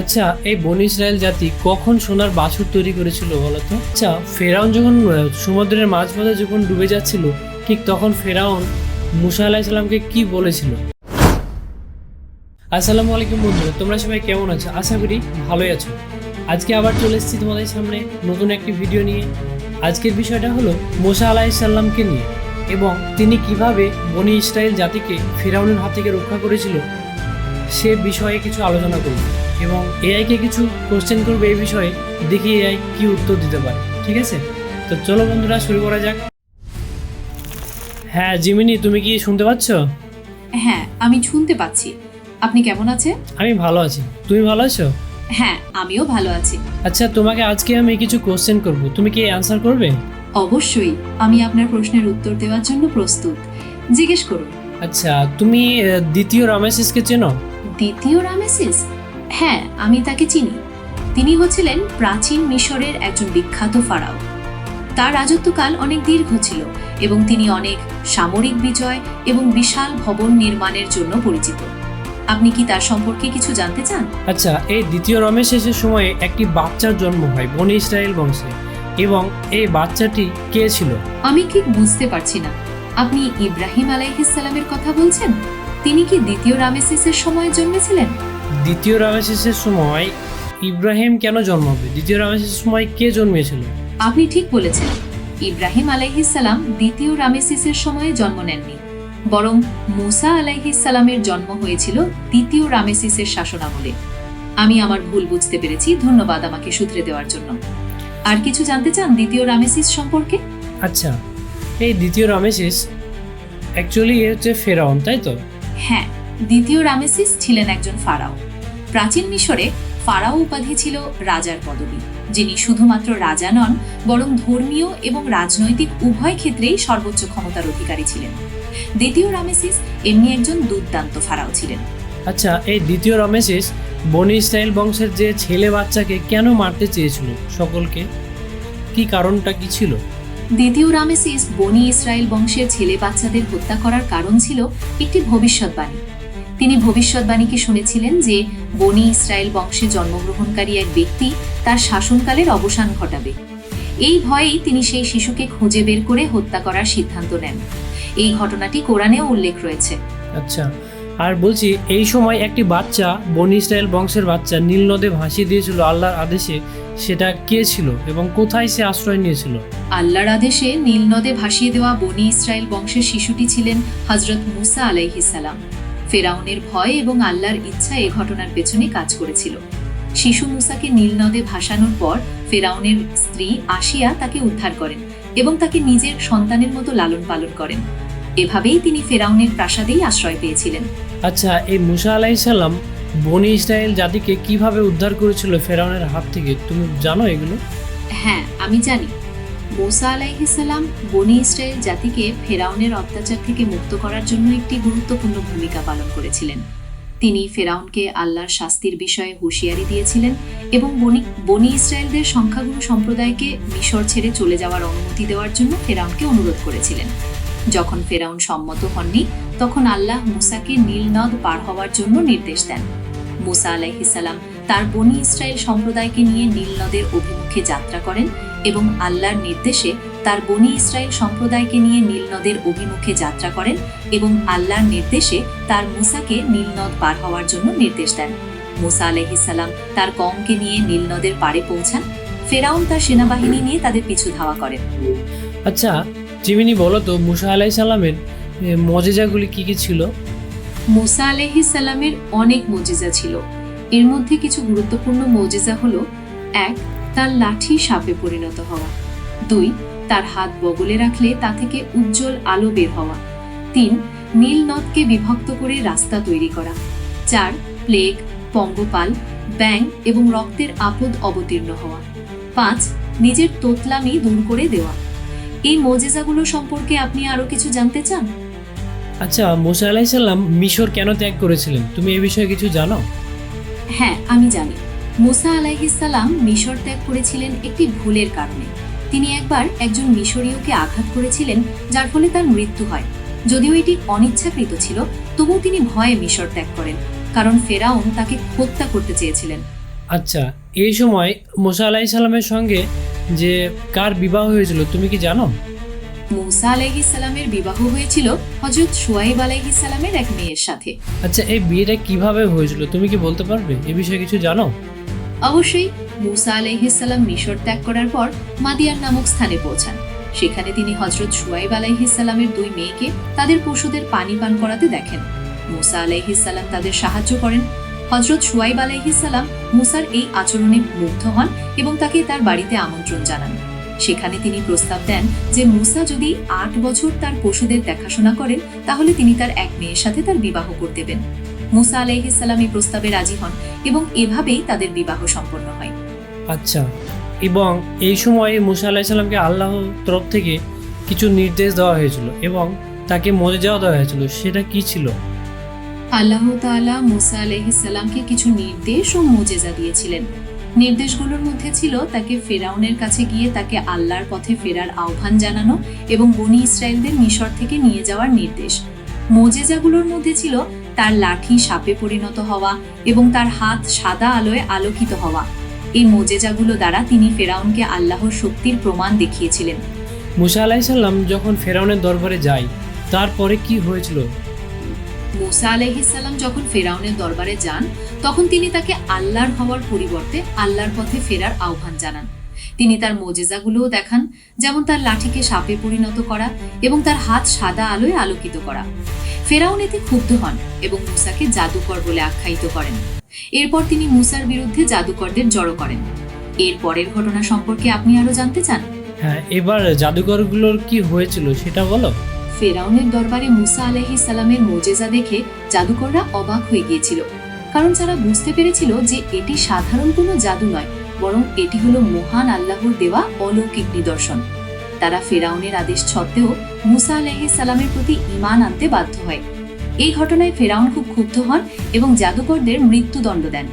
আচ্ছা এই বন ইসরায়েল জাতি কখন সোনার বাছুর তৈরি করেছিল বলতো? আচ্ছা ফেরাউন যখন সমুদ্রের মাঝপথে যখন ডুবে যাচ্ছিল, ঠিক তখন ফেরাউন মুসা আলাহিসাল্লামকে কি বলেছিল? আসসালামু আলাইকুম বন্ধুরা, তোমরা সবাই কেমন আছো? আশা করি ভালোই আছো। আজকে আবার চলে এসেছি তোমাদের সামনে নতুন একটি ভিডিও নিয়ে। আজকের বিষয়টা হলো মোসা আলাহিসাল্লামকে নিয়ে এবং তিনি কীভাবে বনি ইসরায়েল জাতিকে ফেরাউনের হাত থেকে রক্ষা করেছিল সে বিষয়ে কিছু আলোচনা করব। এবং এআইকে কিছু কোশ্চেন করবে এই বিষয়ে দেখি এআই কি উত্তর দিতে পারে ঠিক আছে? তো চলো বন্ধুরা শুরু করা যাক। হ্যাঁ জিমিনি তুমি কি শুনতে পাচ্ছ? হ্যাঁ আমি শুনতে পাচ্ছি। আপনি কেমন আছেন? আমি ভালো আছি। তুমি ভালো আছো? হ্যাঁ আমিও ভালো আছি। আচ্ছা তোমাকে আজকে আমি কিছু কোশ্চেন করব। তুমি কি অ্যান্সার করবে? অবশ্যই আমি আপনার প্রশ্নের উত্তর দেওয়ার জন্য প্রস্তুত। জিজ্ঞেস করুন। আচ্ছা তুমি দ্বিতীয় রামেসিসকে চেনো? দ্বিতীয় রামেসিস? হ্যাঁ আমি তাকে চিনি। তিনি হচ্ছিলেন প্রাচীন মিশরের একজন বিখ্যাত ফারাও। তার রাজত্বকাল অনেক দীর্ঘ ছিল এবং তিনি অনেক সামরিক বিজয় এবং বিশাল ভবন নির্মাণের জন্য পরিচিত। আপনি কি তার সম্পর্কে কিছু জানতে চান? আচ্ছা এই দ্বিতীয় রমেশের সময়ে একটি বাচ্চার জন্ম হয় বনি ইসরায়েল বংশে। এবং এই বাচ্চাটি কে ছিল? আমি ঠিক বুঝতে পারছি না। আপনি ইব্রাহিম আলাইহিসসালামের কথা বলছেন? তিনি কি দ্বিতীয় রামেসিসের সময় জন্মেছিলেন? দ্বিতীয় রামেসিসের সময় ইব্রাহিম কেন জন্মাবে দ্বিতীয় রামেসিসের সময় কে জন্মেছিল আপনি ঠিক বলেছেন। ইব্রাহিম আলাইহিসসালাম দ্বিতীয় রামেসিসের সময়ে জন্ম নেননি। বরং মুসা আলাইহিসসালামের জন্ম হয়েছিল দ্বিতীয় রামেসিসের শাসনামলে। আমি আমার ভুল বুঝতে পেরেছি। ধন্যবাদ আমাকে শুধরে দেওয়ার জন্য। আর কিছু জানতে চান দ্বিতীয় রামেসিস সম্পর্কে? আচ্ছা এই দ্বিতীয় রামেসিস অ্যাকচুয়ালি এ হচ্ছে ফেরাউন তাই তো? হ্যাঁ দ্বিতীয় রামেসিস ছিলেন একজন ফারাও। প্রাচীন মিশরে ফারাও উপাধি ছিল রাজার পদবী যিনি শুধুমাত্র রাজা নন বরং ধর্মীয় এবং রাজনৈতিক উভয় ক্ষেত্রেই সর্বোচ্চ ক্ষমতার অধিকারী ছিলেন। দ্বিতীয় রামেসিস এমনি একজন দুর্দান্ত ফারাও ছিলেন। আচ্ছা এই দ্বিতীয় রমেসিস বনি ইসরায়েল বংশের যে ছেলে বাচ্চাকে কেন মারতে চেয়েছিল সকলকে? কি কারণটা কি ছিল? দ্বিতীয় রামেসিস বনি ইসরায়েল বংশের ছেলে বাচ্চাদের হত্যা করার কারণ ছিল একটি ভবিষ্যৎবাণী। তিনি ভবিষ্যৎবাণীকে শুনেছিলেন যে বনি ইসরায়েল বংশে জন্মগ্রহণকারী এক ব্যক্তি তার শাসনকালের অবসান ঘটাবে। এই ভয়েই তিনি সেই শিশুকে খুঁজে বের করে হত্যা করার সিদ্ধান্ত নেন। এই ঘটনাটি কোরআনেও উল্লেখ রয়েছে। আচ্ছা আর বলছি এই সময় একটি বাচ্চা বনি ইসরায়েল বংশের বাচ্চা নীল নদে ভাসিয়ে দিয়েছিল আল্লাহর আদেশে সেটা কে ছিল এবং কোথায় সে আশ্রয় নিয়েছিল? আল্লাহর আদেশে নীল নদে ভাসিয়ে দেওয়া বনি ইসরায়েল বংশের শিশুটি ছিলেন হজরত মুসা আলাইহিসালাম ফেরাউনের ভয় এবং আল্লাহর ইচ্ছা এ ঘটনার পেছনে কাজ করেছিল। শিশু মুসাকে নীল নদে ভাসানোর পর ফেরাউনের স্ত্রী আসিয়া তাকে উদ্ধার করেন এবং তাকে নিজের সন্তানের মতো লালন পালন করেন। এভাবেই তিনি ফেরাউনের প্রাসাদেই আশ্রয় পেয়েছিলেন। আচ্ছা এই মুসা আলাইসাল্লাম বনি ইসরায়েল জাতিকে কীভাবে উদ্ধার করেছিল ফেরাউনের হাত থেকে? তুমি জানো এগুলো? হ্যাঁ আমি জানি। মোসা আলাইহিসাল্লাম বনি ইসরায়েল জাতিকে ফেরাউনের অত্যাচার থেকে মুক্ত করার জন্য একটি গুরুত্বপূর্ণ ভূমিকা পালন করেছিলেন। তিনি ফেরাউনকে আল্লাহর শাস্তির বিষয়ে হুঁশিয়ারি দিয়েছিলেন এবং বনি বনি ইসরায়েলদের সংখ্যাগুরু সম্প্রদায়কে মিশর ছেড়ে চলে যাওয়ার অনুমতি দেওয়ার জন্য ফেরাউনকে অনুরোধ করেছিলেন। যখন ফেরাউন সম্মত হননি, তখন আল্লাহ মুসাকে নীল নদ পার হওয়ার জন্য নির্দেশ দেন। মুসা আলাইহিসাল্লাম তার বনি ইসরায়েল সম্প্রদায়কে নিয়ে নীল নদের অভিমুখে যাত্রা করেন এবং আল্লাহর নির্দেশে তার বনি ইসরায়েল সম্প্রদায়কে নিয়ে নীলনদের অভিমুখে যাত্রা করেন এবং আল্লাহর নির্দেশে তার মুসাকে নীল নদ পার হওয়ার জন্য নির্দেশ দেন। মুসা আলাইহিসাল্লাম তার কমকে নিয়ে নীলনদের পাড়ে পৌঁছান। ফেরাউন তার সেনাবাহিনী নিয়ে তাদের পিছু ধাওয়া করেন। আচ্ছা জিমিনি বলো তো মুসা আলাইসাল্লামের মজেজাগুলি কি কি ছিল? মুসা আলাইহিসাল্লামের অনেক মজেজা ছিল। এর মধ্যে কিছু গুরুত্বপূর্ণ মজেজা হলো এক তার লাঠি সাপে পরিণত হওয়া। দুই তার হাত বগলে রাখলে তা থেকে উজ্জ্বল আলো বের হওয়া। তিন নীল নদকে বিভক্ত করে রাস্তা তৈরি করা। চার প্লেগ পঙ্গপাল ব্যাং এবং রক্তের আপদ অবতীর্ণ হওয়া। পাঁচ নিজের তোতলামি দূর করে দেওয়া। এই মজেজাগুলো সম্পর্কে আপনি আরও কিছু জানতে চান? আচ্ছা মুসা আলাইসাল্লাম মিশর কেন ত্যাগ করেছিলেন? তুমি এই বিষয়ে কিছু জানো? হ্যাঁ আমি জানি। মুসা আলাইহিসাল্লাম মিশর ত্যাগ করেছিলেন একটি ভুলের কারণে। তিনি একবার একজন মিশরীয়কে আঘাত করেছিলেন যার ফলে তার মৃত্যু হয়। যদিও এটি অনিচ্ছাকৃত ছিল তবুও তিনি ভয়ে মিশর ত্যাগ করেন কারণ ফেরাউন তাকে হত্যা করতে চেয়েছিলেন। আচ্ছা এই সময় মোসা আলাহি সাল্লামের সঙ্গে যে কার বিবাহ হয়েছিল তুমি কি জানো? মুসা আলাইহিসালামের বিবাহ হয়েছিল হজরত সুয়াইব আলাইহিসালামের এক মেয়ের সাথে। আচ্ছা এই বিয়েটা কীভাবে হয়েছিল তুমি কি বলতে পারবে? এ বিষয়ে কিছু জানো? অবশ্যই মুসা আলাইহিসাল্লাম মিশর ত্যাগ করার পর মাদিয়ান নামক স্থানে পৌঁছান। সেখানে তিনি হজরত সুয়াইব আলাইহিসাল্লামের দুই মেয়েকে তাদের পশুদের পানি পান করাতে দেখেন। মুসা আলাইহিসাল্লাম তাদের সাহায্য করেন। হজরত সুয়াইব আলাইহিসাল্লাম মুসার এই আচরণে মুগ্ধ হন এবং তাকে তার বাড়িতে আমন্ত্রণ জানান। সেখানে তিনি প্রস্তাব দেন যে মুসা যদি আট বছর তার পশুদের দেখাশোনা করেন, তাহলে তিনি তার এক মেয়ের সাথে তার বিবাহ করতে দেবেন। মুসা আলাইহিসাল্লাম এই প্রস্তাবে রাজি হন এবং এভাবেই তাদের বিবাহ সম্পন্ন হয়। আচ্ছা এবং এই সময় মুসা আলাহি সাল্লামকে আল্লাহ তরফ থেকে কিছু নির্দেশ দেওয়া হয়েছিল এবং তাকে মরে যাওয়া দেওয়া হয়েছিল সেটা কি ছিল? আল্লাহ তাআলা মুসা আলাইহিসসালামকে কিছু নির্দেশ ও মোজেজা দিয়েছিলেন। নির্দেশগুলোর মধ্যে ছিল তাকে ফেরাউনের কাছে গিয়ে তাকে আল্লাহর পথে ফেরার আহ্বান জানানো এবং বনি ইসরায়েলদের মিশর থেকে নিয়ে যাওয়ার নির্দেশ। মোজেজাগুলোর মধ্যে ছিল তার লাঠি সাপে পরিণত হওয়া এবং তার হাত সাদা আলোয় আলোকিত হওয়া। এই মোজেজাগুলো দ্বারা তিনি ফেরাউনকে আল্লাহর শক্তির প্রমাণ দেখিয়েছিলেন। মুসা আলাহি সাল্লাম যখন ফেরাউনের দরবারে যায় তারপরে কি হয়েছিল? মুসা আলাইহিসাল্লাম যখন ফেরাউনের দরবারে যান তখন তিনি তাকে আল্লাহর হওয়ার পরিবর্তে আল্লাহর পথে ফেরার আহ্বান জানান। তিনি তার মোজেজাগুলোও দেখান যেমন তার লাঠিকে সাপে পরিণত করা এবং তার হাত সাদা আলোয় আলোকিত করা। ফেরাউন এতে ক্ষুব্ধ হন এবং মুসাকে জাদুকর বলে আখ্যায়িত করেন। এরপর তিনি মুসার বিরুদ্ধে জাদুকরদের জড়ো করেন। এর পরের ঘটনা সম্পর্কে আপনি আরও জানতে চান? হ্যাঁ এবার জাদুঘরগুলোর কি হয়েছিল সেটা বলো। ফেরাউনের দরবারে মুসা আলাইহিস সালামের মোজেজা দেখে জাদুকররা অবাক হয়ে গিয়েছিল। কারণ তারা বুঝতে পেরেছিল যে এটি সাধারণ কোনো জাদু নয় বরং এটি হলো মহান আল্লাহর দেওয়া অলৌকিক নিদর্শন। তারা ফেরাউনের আদেশ সত্ত্বেও মুসা আলাইহিস সালামের প্রতি ঈমান আনতে বাধ্য হয়। এই ঘটনায় ফেরাউন খুব ক্ষুব্ধ হন এবং জাদুকরদের মৃত্যুদণ্ড দেন।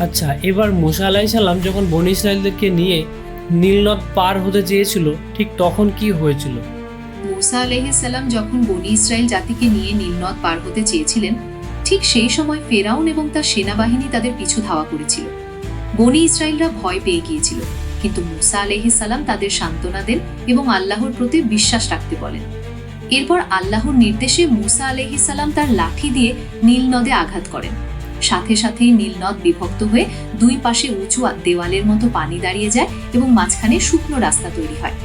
আচ্ছা এবার মুসা আলাহি সাল্লাম যখন বন ইসরায়েলদেরকে নিয়ে নীলনদ পার হতে চেয়েছিল ঠিক তখন কি হয়েছিল? মুসা আলাইহিসাল্লাম যখন বনি ইসরায়েল জাতিকে নিয়ে নীলনদ পার হতে চেয়েছিলেন ঠিক সেই সময় ফেরাউন এবং তার সেনাবাহিনী তাদের পিছু ধাওয়া করেছিল। বনি ইসরায়েলরা ভয় পেয়ে গিয়েছিল। কিন্তু মুসা আলাইহিসাল্লাম তাদের সান্ত্বনা দেন এবং আল্লাহর প্রতি বিশ্বাস রাখতে বলেন। এরপর আল্লাহর নির্দেশে মুসা আলাইহিসাল্লাম তার লাঠি দিয়ে নীল নদে আঘাত করেন। সাথে সাথেই নীলনদ বিভক্ত হয়ে দুই পাশে উঁচু দেওয়ালের মতো পানি দাঁড়িয়ে যায় এবং মাঝখানে শুকনো রাস্তা তৈরি হয়।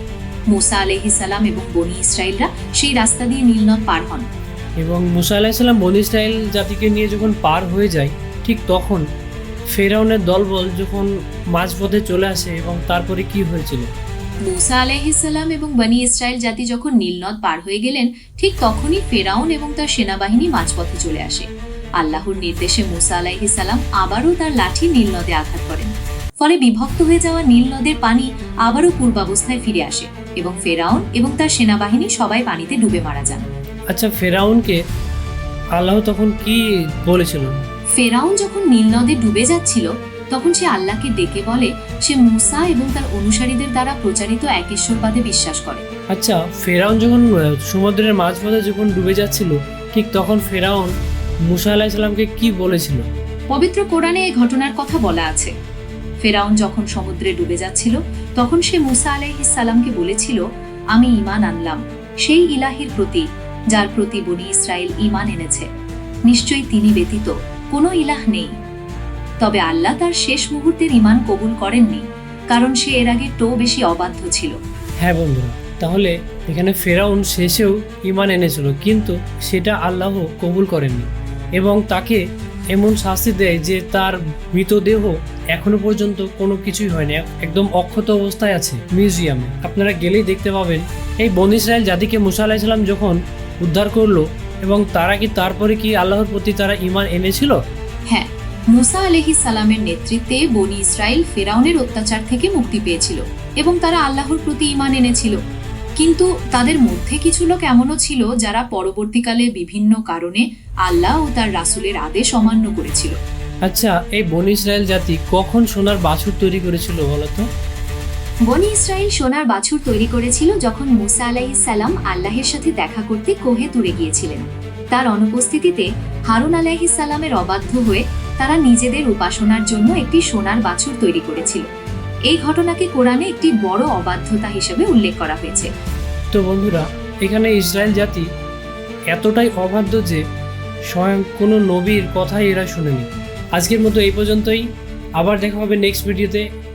মুসা আলাইহিসাল্লাম এবং বনি ইসরায়েলরা সেই রাস্তা দিয়ে নীলনদ পার হন। এবং মুসা আলাহি সাল্লাম বন ইসরায়েল জাতিকে নিয়ে যখন পার হয়ে যায়, ঠিক তখন ফেরাউনের দলবল যখন মাঝপথে চলে আসে এবং তারপরে কি হয়েছিল? মুসা আলাইহিসাল্লাম এবং বনি ইসরায়েল জাতি যখন নীলনদ পার হয়ে গেলেন ঠিক তখনই ফেরাউন এবং তার সেনাবাহিনী মাঝপথে চলে আসে। আল্লাহর নির্দেশে মুসা আলাইহিসাল্লাম আবারও তার লাঠি নীলনদে আঘাত করেন। ফলে বিভক্ত হয়ে যাওয়া নীল নদের পানি আবারও পূর্বাবস্থায় ফিরে আসে এবং ফেরাউন এবং তার সেনাবাহিনী সবাই পানিতে ডুবে মারা যান। আচ্ছা ফেরাউনকে আল্লাহ তখন কি বলেছিল ফেরাউন যখন নীল নদে ডুবে যাচ্ছিল তখন সে আল্লাহকে ডেকে বলে সে মুসা এবং তার অনুসারীদের দ্বারা প্রচারিত এক একেশ্বরবাদে বিশ্বাস করে। আচ্ছা ফেরাউন যখন সমুদ্রের মাঝপথে যখন ডুবে যাচ্ছিল ঠিক তখন ফেরাউন মুসা আলাহি সাল্লামকে কি বলেছিল? পবিত্র কোরআনে এই ঘটনার কথা বলা আছে। ফেরাউন যখন সমুদ্রে ডুবে যাচ্ছিল তখন সে মুসা আলাইহিস সালামকে বলেছিল আমি ঈমান আনলাম। সেই ইলাহির প্রতি যার প্রতি বনি ইসরায়েল ইমান এনেছে নিশ্চয়ই তিনি ব্যতীত কোনো ইলাহ নেই। তবে আল্লাহ তার শেষ মুহূর্তের ইমান কবুল করেননি, কারণ সে এর আগে টো বেশি অবাধ্য ছিল। হ্যাঁ বন্ধুরা, তাহলে এখানে ফেরাউন শেষেও ইমান এনেছিল, কিন্তু সেটা আল্লাহ কবুল করেননি এবং তাকে এমন শাস্তি দেয় যে তার মৃতদেহ এখনও পর্যন্ত কোনো কিছুই হয়নি, একদম অক্ষত অবস্থায় আছে মিউজিয়ামে। আপনারা গেলেই দেখতে পাবেন, এই বন ইসরায়েল জাতিকে মুসা আলাহিসাল্লাম যখন উদ্ধার করল এবং তারা কি তারপরে কি আল্লাহর প্রতি তারা ইমান এনেছিল? হ্যাঁ মুসা আলাইহিস সালামের নেতৃত্বে বনি ইসরায়েল ফেরাউনের অত্যাচার থেকে মুক্তি পেয়েছিল এবং তারা আল্লাহর প্রতি ইমান এনেছিল। কিন্তু তাদের মধ্যে কিছু লোক এমনও ছিল যারা পরবর্তীকালে বিভিন্ন কারণে আল্লাহ ও তার রাসূলের আদেশ অমান্য করেছিল। আচ্ছা এই বন ইসরায়েল জাতি কখন সোনার বাছুর তৈরি করেছিল বলতো বনি ইসরায়েল সোনার বাছুর তৈরি করেছিল যখন মুসা আলাইহিস সালাম আল্লাহের সাথে দেখা করতে কোহে তুরে গিয়েছিলেন। তার অনুপস্থিতিতে হারুন আলাইহিস সালামের অবাধ্য হয়ে তারা নিজেদের উপাসনার জন্য একটি সোনার বাছুর তৈরি করেছিল। এই ঘটনাকে কোরআনে একটি বড় অবাধ্যতা হিসেবে উল্লেখ করা হয়েছে। তো বন্ধুরা, এখানে ইসরায়েল জাতি এতটাই অবাধ্য যে স্বয়ং কোনো নবীর কথাই এরা শুনেনি। আজকের মতো এই পর্যন্তই। আবার দেখা হবে নেক্সট ভিডিওতে